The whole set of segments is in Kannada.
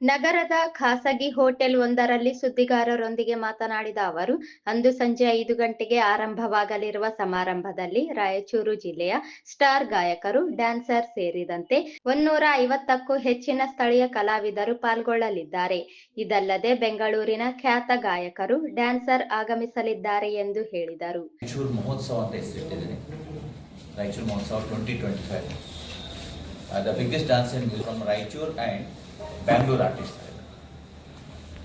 ನಗರದ ಖಾಸಗಿ ಹೋಟೆಲ್ ಒಂದರಲ್ಲಿ ಸುದ್ದಿಗಾರರೊಂದಿಗೆ ಮಾತನಾಡಿದ ಅವರು, ಅಂದು ಸಂಜೆ ಐದು ಗಂಟೆಗೆ ಆರಂಭವಾಗಲಿರುವ ಸಮಾರಂಭದಲ್ಲಿ ರಾಯಚೂರು ಜಿಲ್ಲೆಯ ಸ್ಟಾರ್ ಗಾಯಕರು, ಡ್ಯಾನ್ಸರ್ ಸೇರಿದಂತೆ ಒಂದೂರ ಐವತ್ತಕ್ಕೂ ಹೆಚ್ಚಿನ ಸ್ಥಳೀಯ ಕಲಾವಿದರು ಪಾಲ್ಗೊಳ್ಳಲಿದ್ದಾರೆ. ಇದಲ್ಲದೆ ಬೆಂಗಳೂರಿನ ಖ್ಯಾತ ಗಾಯಕರು, ಡ್ಯಾನ್ಸರ್ ಆಗಮಿಸಲಿದ್ದಾರೆ ಎಂದು ಹೇಳಿದರು. ರಾಯಚೂರು ಬ್ಯಾಂಗ್ಳೂರ್ ಆರ್ಟಿಸ್ಟ್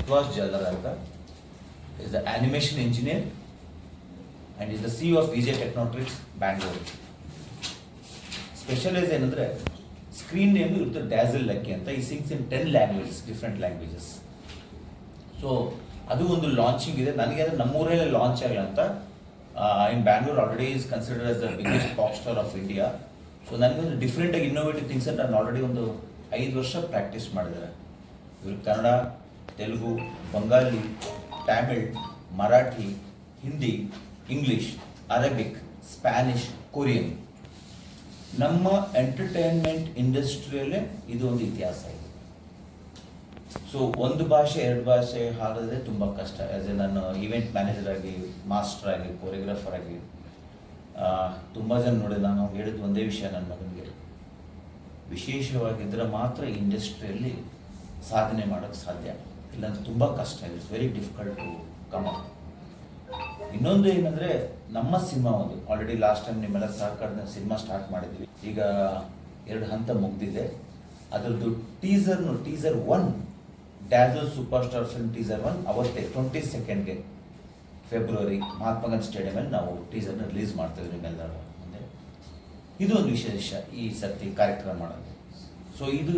ಕ್ಲಾಸ್ ಜಲ್ಲರ್ ಅಂತ is the animation engineer and is the C of VJ Technatrix Bangalore specialise ಏನಂದರೆ ಸ್ಕ್ರೀನ್ ನೇಮ್ ಇರುತ್ತೆ ಡ್ಯಾಸಲ್ ಲಕ್ಕಿ ಅಂತ. ಈ sings in ten languages different languages so ಅದು ಒಂದು ಲಾಂಚಿಂಗ್ ಇದೆ. ನನಗೆ ಅಂದರೆ ನಮ್ಮೂರಲ್ಲೇ ಲಾಂಚ್ ಆಗಲ್ಲ ಅಂತ in Bangalore already is considered as the biggest pop star of India so ನನಗೆ ಒಂದು ಡಿಫ್ರೆಂಟ್ ಆಗಿ ಇನ್ನೋವೇಟಿವ್ ಥಿಂಗ್ಸ್ ಅಂತ ನಾನು ಆಲ್ರೆಡಿ ಒಂದು ಐದು ವರ್ಷ ಪ್ರಾಕ್ಟೀಸ್ ಮಾಡಿದ್ದಾರೆ. ಇವರು Kannada, Telugu Bengali Tamil, Marathi, Hindi, English, Arabic, Spanish, Korean. ನಮ್ಮ ಎಂಟರ್ಟೈನ್ಮೆಂಟ್ ಇಂಡಸ್ಟ್ರಿಯಲ್ಲೇ ಇದು ಒಂದು ಇತಿಹಾಸ ಇದೆ. ಸೊ ಒಂದು ಭಾಷೆ, ಎರಡು ಭಾಷೆ ಹಾಡೋದೇ ತುಂಬ ಕಷ್ಟ. ಆ್ಯಸ್ ಎ ನಾನು ಈವೆಂಟ್ ಮ್ಯಾನೇಜರ್ ಆಗಿ ಮಾಸ್ಟರ್ ಆಗಿ ಕೊರಿಯೋಗ್ರಾಫರ್ ಆಗಿ ತುಂಬ ಜನ ನೋಡಿ ನಾನು ಹೇಳಿದ ಒಂದೇ ವಿಷಯ ನನ್ನ ಮಗನಿಗೆ. ವಿಶೇಷವಾಗಿದ್ದರೆ ಮಾತ್ರ ಇಂಡಸ್ಟ್ರಿಯಲ್ಲಿ ಸಾಧನೆ ಮಾಡೋಕ್ಕೆ ಸಾಧ್ಯ ಇಲ್ಲಾಂದ್ರೆ ತುಂಬ ಕಷ್ಟ. It's very difficult to come up ಇನ್ನೊಂದು ಏನಂದರೆ, ನಮ್ಮ ಸಿನಿಮಾ ಒಂದು. ಆಲ್ರೆಡಿ ಲಾಸ್ಟ್ ಟೈಮ್ ನಿಮ್ಮೆಲ್ಲ ಸಹಕಾರದ ಸಿನಿಮಾ ಸ್ಟಾರ್ಟ್ ಮಾಡಿದ್ವಿ. ಈಗ ಎರಡು ಹಂತ ಮುಗ್ದಿದೆ. ಅದರದ್ದು ಟೀಸರ್ನು teaser one Dazzle super star film teaser one ಅವತ್ತೇ ಟ್ವೆಂಟಿ ಸೆಕೆಂಡ್ಗೆ ಫೆಬ್ರವರಿ ಮಹಾತ್ಮ ಗಾಂಧಿ ಸ್ಟೇಡಿಯಮಲ್ಲಿ ನಾವು ಟೀಸರ್ನ ರಿಲೀಸ್ ಮಾಡ್ತೇವೆ ನಿಮ್ಮೆಲ್ಲರೂ. ಇದು ಒಂದು ವಿಶೇಷ ಈ ಸರ್ತಿ ಕಾರ್ಯಕ್ರಮ ಮಾಡೋದು. ಸೊ ಇದು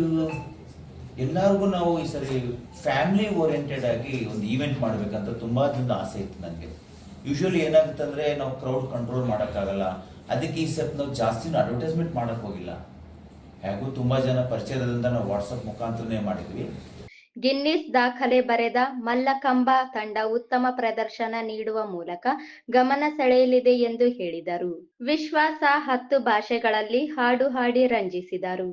ಎಲ್ಲರಿಗೂ ನಾವು ಈ ಸರಿ ಫ್ಯಾಮಿಲಿ ಓರಿಯೆಂಟೆಡ್ ಆಗಿ ಒಂದು ಈವೆಂಟ್ ಮಾಡಬೇಕಂತ ತುಂಬ ದಿನದ ಆಸೆ ಇತ್ತು ನನಗೆ. ಯೂಶ್ವಲಿ ಏನಾಗುತ್ತೆ ಅಂದರೆ ನಾವು ಕ್ರೌಡ್ ಕಂಟ್ರೋಲ್ ಮಾಡೋಕ್ಕಾಗಲ್ಲ. ಅದಕ್ಕೆ ಈ ಸರ್ತಿ ನಾವು ಜಾಸ್ತಿ ಅಡ್ವರ್ಟೈಸ್ಮೆಂಟ್ ಮಾಡೋಕ್ಕೆ ಹೋಗಿಲ್ಲ. ಹೇಗೂ ತುಂಬ ಜನ ಪರಿಚಯದಿಂದ ನಾವು ವಾಟ್ಸಪ್ ಮುಖಾಂತರನೇ ಮಾಡಿದ್ವಿ. ಗಿನ್ನಿಸ್ ದಾಖಲೆ ಬರೆದ ಮಲ್ಲಕಂಬ ತಂಡ ಉತ್ತಮ ಪ್ರದರ್ಶನ ನೀಡುವ ಮೂಲಕ ಗಮನ ಸೆಳೆಯಲಿದೆ ಎಂದು ಹೇಳಿದರು. ವಿಶ್ವಾಸ ಹತ್ತು ಭಾಷೆಗಳಲ್ಲಿ ಹಾಡು ಹಾಡಿ ರಂಜಿಸಿದರು.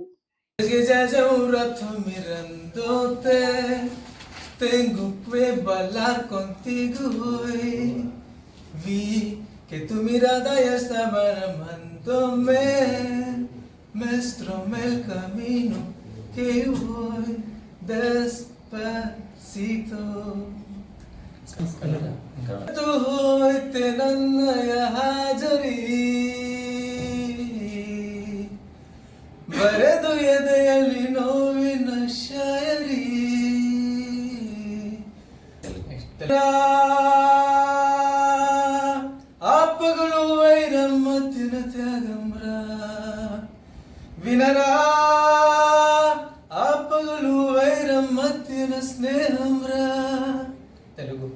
Tu hoy te nannaya hajari ಬರೆದು ಎದೆಯಲ್ಲಿ ನೋವಿನ ಶಾಯರಿ కలిగిన స్నేహం రా తెలుగు